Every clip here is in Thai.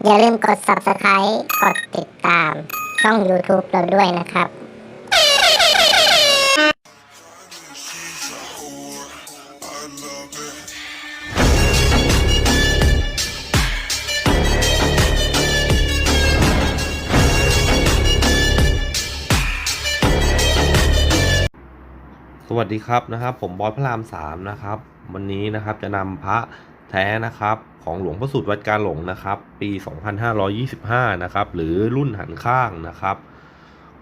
อย่าลืมกด subscribe กดติดตาม ช่อง YouTube เราด้วยนะครับ สวัสดีครับนะครับ ผมบอสพระรามสามนะครับ วันนี้นะครับจะนำพระแท้นะครับ ของหลวงพ่อสุดวัดการหลงนะครับ ปี 2525 นะครับ หรือรุ่นหันข้างนะครับ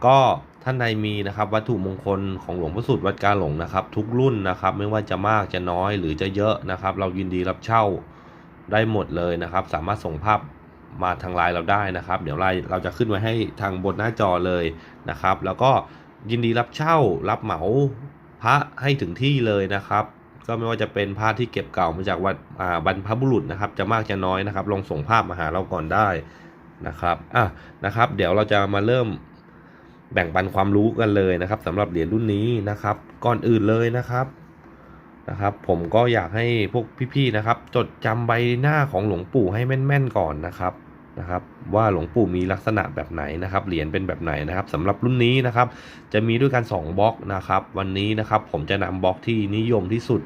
ก็ท่านใดมีนะครับวัตถุมงคลของหลวงพ่อสุดวัดการหลงนะครับ ทุกรุ่นนะครับ ไม่ว่าจะมากจะน้อยหรือจะเยอะนะครับ เรายินดีรับเช่าได้หมดเลยนะครับ สามารถส่งภาพมาทางไลน์เราได้นะครับ เดี๋ยวไลน์เราจะขึ้นไว้ให้ทางบนหน้าจอเลยนะครับ แล้วก็ยินดีรับเช่ารับเหมาพระให้ถึงที่เลยนะครับ ก็ไม่ว่าจะเป็นพระที่เก็บเก่ามาจากวัดบรรพบุรุษนะครับ จะมากจะน้อยนะครับ ลองส่งภาพมาหาเราก่อนได้นะครับอะนะครับ เดี๋ยวเราจะมาเริ่มแบ่งปันความรู้กันเลยนะครับสำหรับเหรียญรุ่นนี้นะครับ ก่อนอื่นเลยนะครับนะครับ ผมก็อยากให้พวกพี่ๆนะครับ จดจำใบหน้าของหลวงปู่ให้แม่นๆก่อนนะครับ นะครับว่าหลวงปู่มีลักษณะแบบไหนนะครับเหรียญเป็นแบบไหนนะครับสำหรับรุ่นนี้นะครับจะมีด้วยกัน2บล็อกนะครับวันนี้นะครับผมจะนำบล็อกที่นิยมที่สุด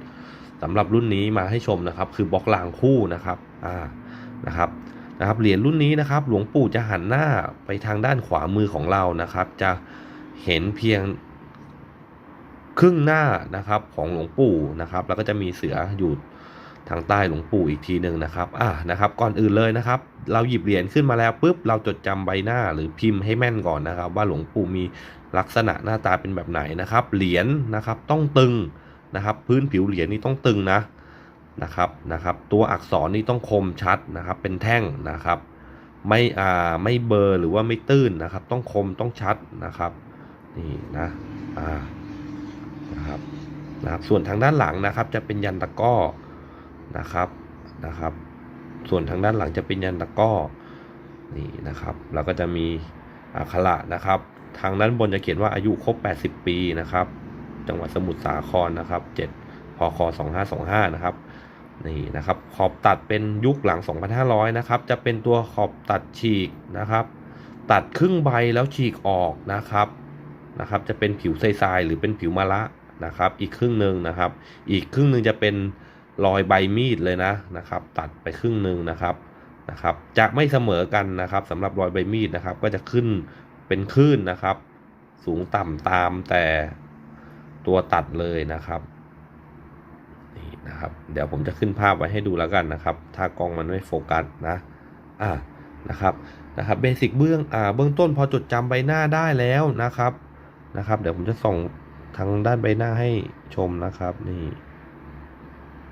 สำหรับรุ่นนี้มาให้ชมนะครับ คือบล็อกรางคู่นะครับอ่านะครับนะครับเหรียญรุ่นนี้นะครับ หลวงปู่จะหันหน้าไปทางด้านขวามือของเรานะครับ จะเห็นเพียงครึ่งหน้านะครับของหลวงปู่นะครับ แล้วก็จะมีเสืออยู่ ทางใต้หลวงปู่อีกทีหนึ่งนะครับอ่านะครับ ก่อนอื่นเลยนะครับ เราหยิบเหรียญขึ้นมาแล้วปุ๊บเราจดจำใบหน้าหรือพิมพ์ให้แม่นก่อนนะครับ ว่าหลวงปู่มีลักษณะหน้าตาเป็นแบบไหนนะครับ เหรียญนะครับต้องตึงนะครับ พื้นผิวเหรียญนี่ต้องตึงนะนะครับนะครับตัวอักษรนี่ต้องคมชัดนะครับ เป็นแท่งนะครับ ไม่อ่าไม่เบลอร์หรือว่าไม่ตื้นนะครับ ต้องคมต้องชัดนะครับนี่นะอ่านะครับนะครับส่วนทางด้านหลังนะครับจะเป็นยันตะก้อ นะครับนะครับ ส่วนทางด้านหลังจะเป็นยันตะก้อนี่นะครับแล้วก็จะมีอักขระนะครับ ทางด้านบนจะเขียนว่าอายุครบ 80 ปีนะครับ จังหวัดสมุทรสาครนะครับ7พค2525 นะครับนี่นะครับ ขอบตัดเป็นยุคหลัง 2,500 นะครับ จะเป็นตัวขอบตัดฉีกนะครับ ตัดครึ่งใบแล้วฉีกออกนะครับนะครับ จะเป็นผิวทรายๆหรือเป็นผิวมะละนะครับ อีกครึ่งหนึ่งนะครับ อีกครึ่งหนึ่งจะเป็น รอยใบมีดเลยนะนะครับ ตัดไปครึ่งหนึ่งนะครับนะครับจะไม่เสมอกันนะครับสำหรับรอยใบมีดนะครับ ก็จะขึ้นเป็นคลื่นนะครับ สูงต่ำตามแต่ตัวตัดเลยนะครับนี่นะครับ เดี๋ยวผมจะขึ้นภาพไว้ให้ดูแล้วกันนะครับ ถ้ากล้องมันไม่โฟกัสนะอ่านะครับนะครับเบสิกเบื้องอ่าเบื้องต้นพอจดจำใบหน้าได้แล้วนะครับนะครับ เดี๋ยวผมจะส่งทางด้านใบหน้าให้ชมนะครับนี่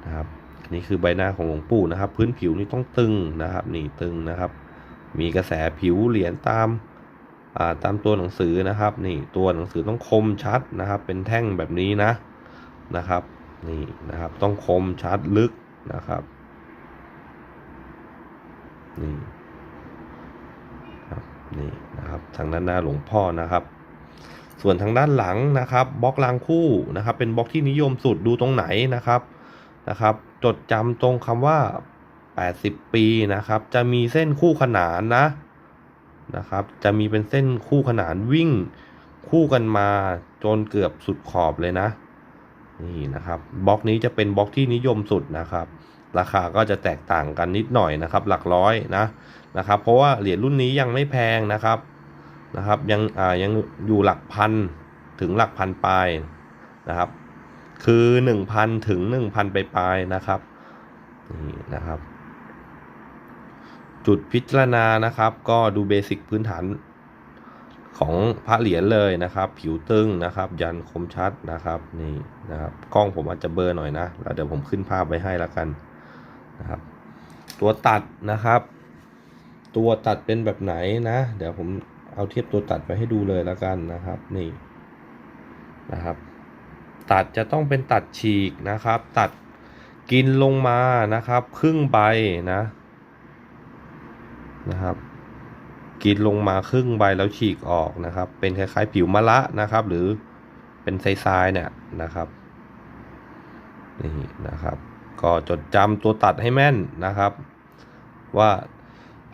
นะครับนี่คือใบหน้าของหลวงปู่นะครับ พื้นผิวนี่ต้องตึงนะครับนี่ตึงนะครับ มีกระแสผิวเหรียญตามาตามตัวหนังสือนะครับ นี่ตัวหนังสือต้องคมชัดนะครับ เป็นแท่งแบบนี้นะนะครับนี่นะครับต้องคมชัดลึกนะครับนี่ครับนี่นะครับทางด้านหน้าหลวงพ่อนะครับ ส่วนทางด้านหลังนะครับบล็อกรางคู่นะครับ เป็นบล็อกที่นิยมสุดดูตรงไหนนะครับ นะครับ จดจำตรงคำว่า 80 ปีนะครับ จะมีเส้นคู่ขนานนะนะครับ จะมีเป็นเส้นคู่ขนานวิ่งคู่กันมาจนเกือบสุดขอบเลยนะ นี่นะครับบล็อกนี้จะเป็นบล็อกที่นิยมสุดนะครับ ราคาก็จะแตกต่างกันนิดหน่อยนะครับ หลักร้อยนะนะครับ เพราะว่าเหรียญรุ่นนี้ยังไม่แพงนะครับนะครับ ยังอ่ายังอยู่หลักพันถึงหลักพันปลายนะครับ คือหนึ่งพันถึงหนึ่งพันปลายนะครับนี่นะครับ จุดพิจารณานะครับ ก็ดูเบสิกพื้นฐานของพระเหรียญเลยนะครับ ผิวตึงนะครับ ยันคมชัดนะครับนี่นะครับกล้องผมอาจจะเบลอร์หน่อยนะแล้วเดี๋ยวผมขึ้นภาพไว้ให้แล้วกันนะครับ ตัวตัดนะครับ ตัวตัดเป็นแบบไหนนะ เดี๋ยวผมเอาเทียบตัวตัดไปให้ดูเลยแล้วกันนะครับ นี่นะครับ ตัดจะต้องเป็นตัดฉีกนะครับ ตัดกินลงมานะครับ ครึ่งใบนะนะครับกรีดลงมาครึ่งใบแล้วฉีกออกนะครับ เป็นคล้ายๆ ผิวมะละนะครับ หรือเป็นทรายๆเนี่ยนะครับนี่นะครับ ก็จดจำตัวตัดให้แม่นนะครับ ว่า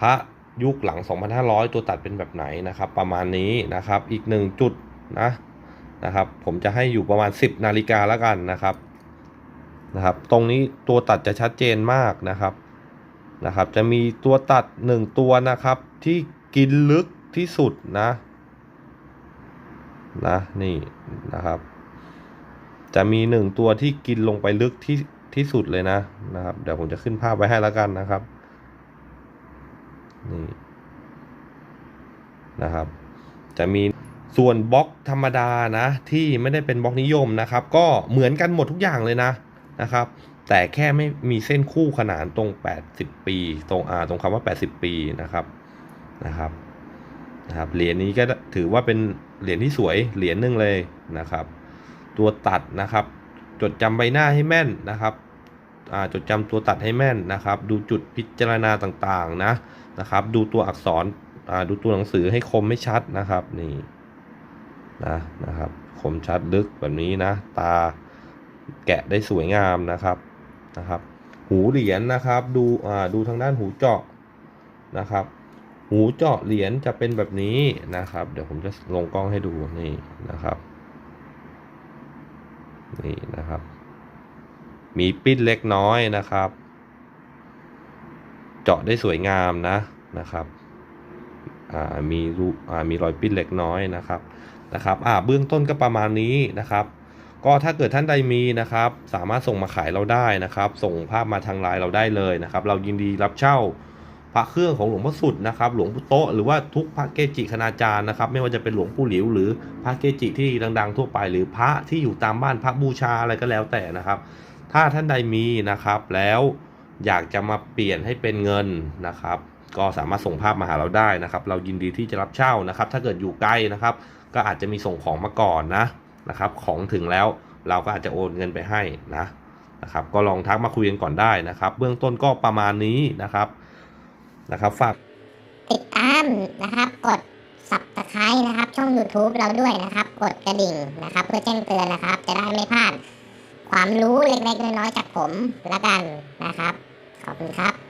พระยุคหลัง 2,500 ตัวตัดเป็นแบบไหนนะครับ ประมาณนี้นะครับ อีกหนึ่งจุดนะ นะครับ ผมจะให้อยู่ประมาณ 10 นาฬิกาแล้วกันนะครับนะครับ ตรงนี้ตัวตัดจะชัดเจนมากนะครับนะครับ จะมีตัวตัด 1 ตัวนะครับ ที่กินลึกที่สุดนะนะนี่นะครับ จะมีหนึ่งตัวที่กินลงไปลึกที่ที่สุดเลยนะนะครับ เดี๋ยวผมจะขึ้นภาพไว้ให้แล้วกันนะครับนี่นะครับ จะมี ส่วนบล็อกธรรมดานะที่ไม่ได้เป็นบล็อกนิยมนะครับ ก็เหมือนกันหมดทุกอย่างเลยนะนะครับ แต่แค่ไม่มีเส้นคู่ขนานตรง 80 ปี ตรงอาตรงคำว่า 80 ปีนะครับนะครับนะครับเหรียญนี้ก็ถือว่าเป็นเหรียญที่สวยเหรียญหนึ่งเลยนะครับ ตัวตัดนะครับ จดจำใบหน้าให้แม่นนะครับอาจดจำตัวตัดให้แม่นนะครับ ดูจุดพิจารณาต่างๆนะนะครับ ดูตัวอักษรอาดูตัวหนังสือให้คมไม่ชัดนะครับนี่ นะนะครับคมชัดลึกแบบนี้นะ ตาแกะได้สวยงามนะครับนะครับ หูเหรียญนะครับ ดูอ่าดูทางด้านหูเจาะนะครับ หูเจาะเหรียญจะเป็นแบบนี้นะครับ เดี๋ยวผมจะลงกล้องให้ดูนี่นะครับนี่นะครับ มีปิ้นเล็กน้อยนะครับ เจาะได้สวยงามนะนะครับอ่ามีรูอ่ามีรอยปิ้นเล็กน้อยนะครับ นะครับอ่าเบื้องต้นก็ประมาณนี้นะครับ ก็ถ้าเกิดท่านใดมีนะครับ สามารถส่งมาขายเราได้นะครับ ส่งภาพมาทางไลน์เราได้เลยนะครับ เรายินดีรับเช่าพระเครื่องของหลวงพ่อสุดนะครับ หลวงปู่โตหรือว่าทุกพระเกจิคณาจารย์นะครับ ไม่ว่าจะเป็นหลวงปู่หลิว หรือพระเกจิที่ดัง ๆ ทั่วไป หรือพระที่อยู่ตามบ้านพระบูชาอะไรก็แล้วแต่นะครับ ถ้าท่านใดมีนะครับ แล้วอยากจะมาเปลี่ยนให้เป็นเงินนะครับ ก็สามารถส่งภาพมาหาเราได้นะครับ เรายินดีที่จะรับเช่านะครับ ถ้าเกิดอยู่ใกล้นะครับ ก็อาจจะมีส่งของมาก่อนนะนะครับ ของถึงแล้วเราก็อาจจะโอนเงินไปให้นะนะครับ ก็ลองทักมาคุยกันก่อนได้นะครับ เบื้องต้นก็ประมาณนี้นะครับนะครับฝากติดตามนะครับ กด subscribe นะครับ ช่อง YouTube เราด้วยนะครับ กดกระดิ่งนะครับ เพื่อแจ้งเตือนนะครับ จะได้ไม่พลาด ความรู้เล็กๆน้อยๆจากผมละกันนะครับ ขอบคุณครับ